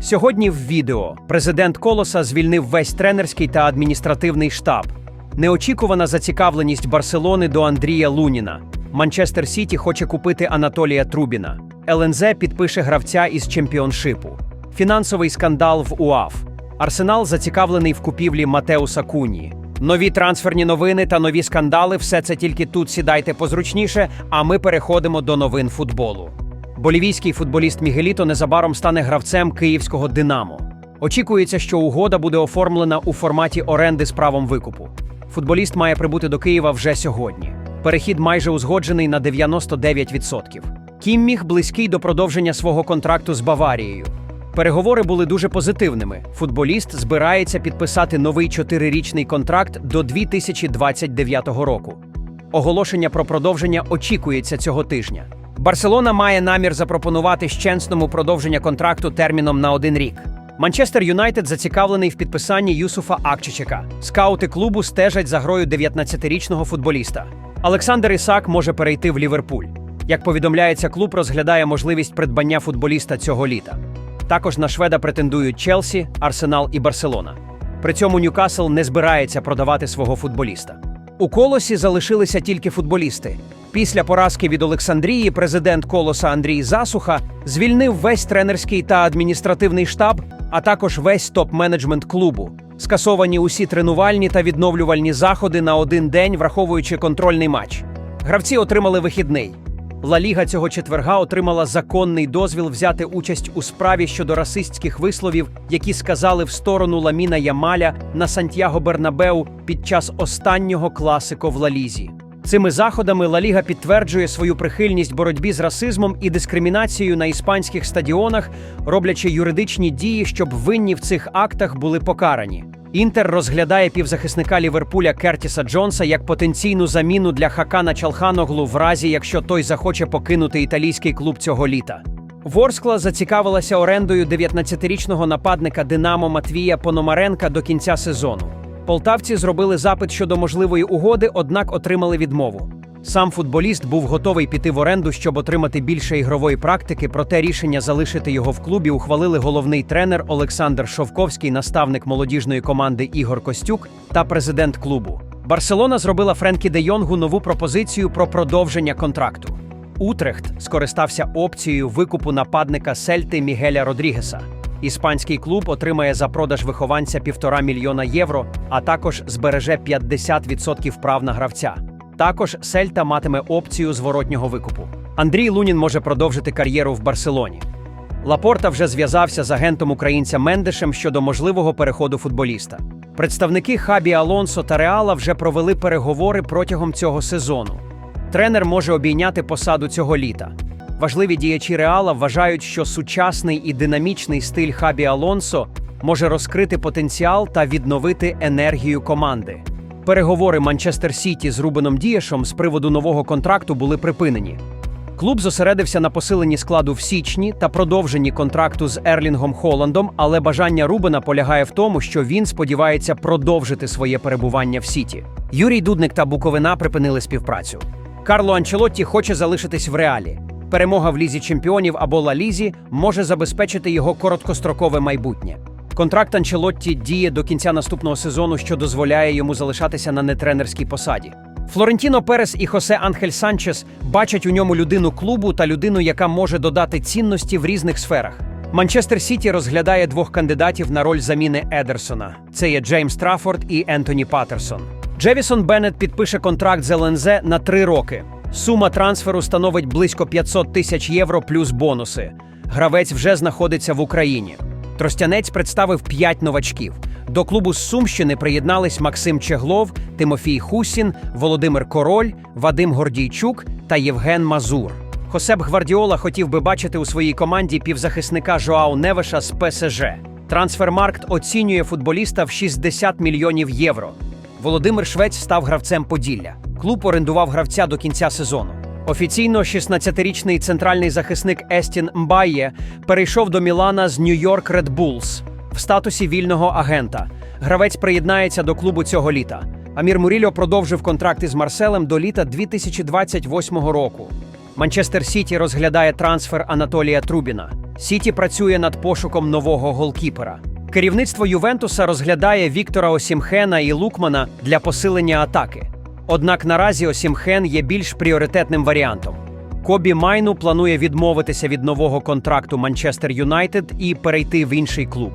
Сьогодні в відео президент Колоса звільнив весь тренерський та адміністративний штаб. Неочікувана зацікавленість Барселони до Андрія Луніна. Манчестер Сіті хоче купити Анатолія Трубіна. ЛНЗ підпише гравця із чемпіоншипу. Фінансовий скандал в УАФ. Арсенал зацікавлений в купівлі Матеуса Куні. Нові трансферні новини та нові скандали все це тільки тут сідайте позручніше, а ми переходимо до новин футболу. Болівійський футболіст Мігеліто незабаром стане гравцем київського Динамо. Очікується, що угода буде оформлена у форматі оренди з правом викупу. Футболіст має прибути до Києва вже сьогодні. Перехід майже узгоджений на 99%. Кімміх близький до продовження свого контракту з Баварією. Переговори були дуже позитивними. Футболіст збирається підписати новий чотирирічний контракт до 2029 року. Оголошення про продовження очікується цього тижня. Барселона має намір запропонувати щенсному продовження контракту терміном на один рік. Манчестер Юнайтед зацікавлений в підписанні Юсуфа Акчичека. Скаути клубу стежать за грою 19-річного футболіста. Олександр Ісак може перейти в Ліверпуль. Як повідомляється, клуб розглядає можливість придбання футболіста цього літа. Також на шведа претендують Челсі, Арсенал і Барселона. При цьому Ньюкасл не збирається продавати свого футболіста. У колосі залишилися тільки футболісти. Після поразки від Олександрії президент колоса Андрій Засуха звільнив весь тренерський та адміністративний штаб, а також весь топ-менеджмент клубу. Скасовані усі тренувальні та відновлювальні заходи на один день, враховуючи контрольний матч. Гравці отримали вихідний. Ла Ліга цього четверга отримала законний дозвіл взяти участь у справі щодо расистських висловів, які сказали в сторону Ламіна Ямаля на Сантьяго Бернабеу під час останнього класико в Ла Лізі. Цими заходами Ла Ліга підтверджує свою прихильність боротьбі з расизмом і дискримінацією на іспанських стадіонах, роблячи юридичні дії, щоб винні в цих актах були покарані. Інтер розглядає півзахисника Ліверпуля Кертіса Джонса як потенційну заміну для Хакана Чалханоглу в разі, якщо той захоче покинути італійський клуб цього літа. Ворскла зацікавилася орендою 19-річного нападника Динамо Матвія Пономаренка до кінця сезону. Полтавці зробили запит щодо можливої угоди, однак отримали відмову. Сам футболіст був готовий піти в оренду, щоб отримати більше ігрової практики, проте рішення залишити його в клубі ухвалили головний тренер Олександр Шовковський, наставник молодіжної команди Ігор Костюк та президент клубу. Барселона зробила Френкі де Йонгу нову пропозицію про продовження контракту. Утрехт скористався опцією викупу нападника Сельти Мігеля Родрігеса. Іспанський клуб отримає за продаж вихованця півтора мільйона євро, а також збереже 50% прав на гравця. Також Сельта матиме опцію зворотнього викупу. Андрій Лунін може продовжити кар'єру в Барселоні. Лапорта вже зв'язався з агентом українця Мендешем щодо можливого переходу футболіста. Представники Хабі Алонсо та Реала вже провели переговори протягом цього сезону. Тренер може обійняти посаду цього літа. Важливі діячі Реала вважають, що сучасний і динамічний стиль Хабі Алонсо може розкрити потенціал та відновити енергію команди. Переговори Манчестер Сіті з Рубеном Дієшом з приводу нового контракту були припинені. Клуб зосередився на посиленні складу в січні та продовженні контракту з Ерлінгом Холландом, але бажання Рубена полягає в тому, що він сподівається продовжити своє перебування в Сіті. Юрій Дудник та Буковина припинили співпрацю. Карло Анчелотті хоче залишитись в реалі. Перемога в лізі чемпіонів або Ла Лізі може забезпечити його короткострокове майбутнє. Контракт Анчелотті діє до кінця наступного сезону, що дозволяє йому залишатися на нетренерській посаді. Флорентіно Перес і Хосе Анхель Санчес бачать у ньому людину клубу та людину, яка може додати цінності в різних сферах. Манчестер Сіті розглядає двох кандидатів на роль заміни Едерсона. Це є Джеймс Траффорд і Ентоні Паттерсон. Джевісон Беннет підпише контракт з ЛНЗ на три роки. Сума трансферу становить близько 500 тисяч євро плюс бонуси. Гравець вже знаходиться в Україні. Тростянець представив п'ять новачків. До клубу з Сумщини приєднались Максим Чеглов, Тимофій Хусін, Володимир Король, Вадим Гордійчук та Євген Мазур. Хосеп Гвардіола хотів би бачити у своїй команді півзахисника Жоау Невеша з ПСЖ. Трансфермаркт оцінює футболіста в 60 мільйонів євро. Володимир Швець став гравцем Поділля. Клуб орендував гравця до кінця сезону. Офіційно 16-річний центральний захисник Естін Мбає перейшов до Мілана з Нью-Йорк Red Bulls в статусі вільного агента. Гравець приєднається до клубу цього літа. Амір Мурільо продовжив контракт із Марселем до літа 2028 року. Манчестер Сіті розглядає трансфер Анатолія Трубіна. Сіті працює над пошуком нового голкіпера. Керівництво Ювентуса розглядає Віктора Осімхена і Лукмана для посилення атаки. Однак наразі Осімхен є більш пріоритетним варіантом. Кобі Майну планує відмовитися від нового контракту Манчестер Юнайтед і перейти в інший клуб.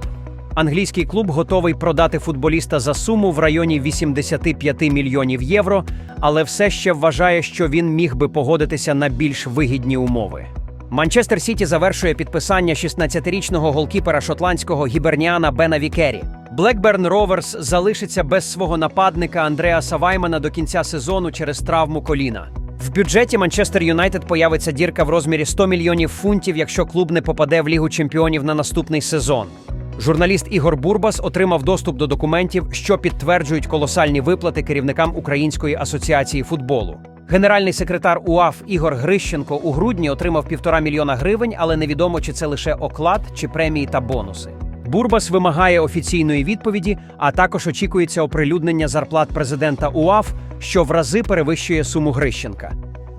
Англійський клуб готовий продати футболіста за суму в районі 85 мільйонів євро, але все ще вважає, що він міг би погодитися на більш вигідні умови. Манчестер Сіті завершує підписання 16-річного голкіпера шотландського гіберніана Бена Вікері. Блекберн Роверс залишиться без свого нападника Андреаса Ваймана до кінця сезону через травму коліна. В бюджеті Манчестер Юнайтед появиться дірка в розмірі 100 мільйонів фунтів, якщо клуб не попаде в Лігу чемпіонів на наступний сезон. Журналіст Ігор Бурбас отримав доступ до документів, що підтверджують колосальні виплати керівникам Української асоціації футболу. Генеральний секретар УАФ Ігор Грищенко у грудні отримав півтора мільйона гривень, але невідомо, чи це лише оклад чи премії та бонуси. Бурбас вимагає офіційної відповіді, а також очікується оприлюднення зарплат президента УАФ, що в рази перевищує суму Грищенка.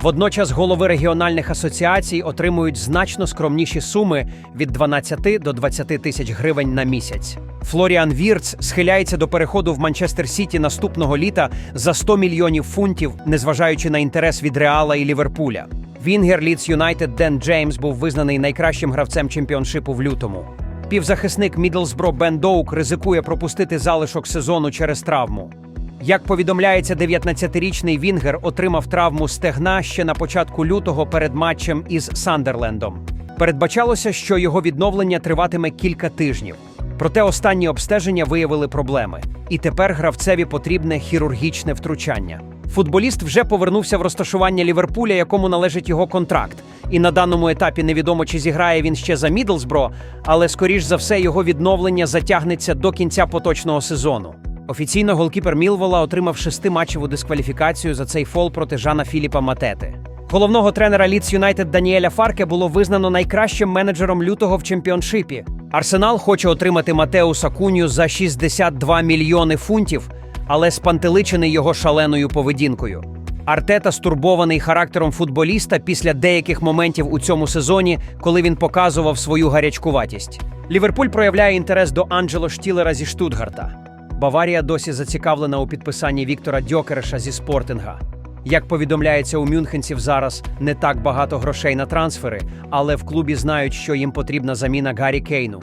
Водночас голови регіональних асоціацій отримують значно скромніші суми від 12 до 20 тисяч гривень на місяць. Флоріан Вірц схиляється до переходу в Манчестер Сіті наступного літа за 100 мільйонів фунтів, незважаючи на інтерес від Реала і Ліверпуля. Вінгер Лідс Юнайтед Ден Джеймс був визнаний найкращим гравцем чемпіоншипу в лютому. Півзахисник Мідлсбро Бен Доук ризикує пропустити залишок сезону через травму. Як повідомляється, 19-річний Вінгер отримав травму стегна ще на початку лютого перед матчем із Сандерлендом. Передбачалося, що його відновлення триватиме кілька тижнів. Проте останні обстеження виявили проблеми, і тепер гравцеві потрібне хірургічне втручання. Футболіст вже повернувся в розташування Ліверпуля, якому належить його контракт. І на даному етапі невідомо, чи зіграє він ще за Мідлсбро, але скоріш за все його відновлення затягнеться до кінця поточного сезону. Офіційно голкіпер Мілвола отримав шестиматчеву дискваліфікацію за цей фол проти Жана Філіпа Матети. Головного тренера Лідс Юнайтед Даніеля Фарке було визнано найкращим менеджером лютого в чемпіоншипі. Арсенал хоче отримати Матеуса Куню за 62 мільйони фунтів, але спантеличений його шаленою поведінкою. Артета стурбований характером футболіста після деяких моментів у цьому сезоні, коли він показував свою гарячкуватість. Ліверпуль проявляє інтерес до Анджело Штілера зі Штутгарта. Баварія досі зацікавлена у підписанні Віктора Дьокереша зі спортинга. Як повідомляється у мюнхенців зараз не так багато грошей на трансфери, але в клубі знають, що їм потрібна заміна Гаррі Кейну.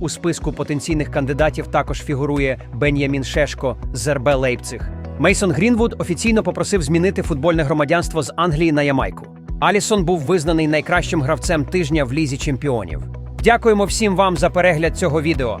У списку потенційних кандидатів також фігурує Бен'ямін Шешко з РБ Лейпциг. Мейсон Грінвуд офіційно попросив змінити футбольне громадянство з Англії на Ямайку. Алісон був визнаний найкращим гравцем тижня в лізі чемпіонів. Дякуємо всім вам за перегляд цього відео.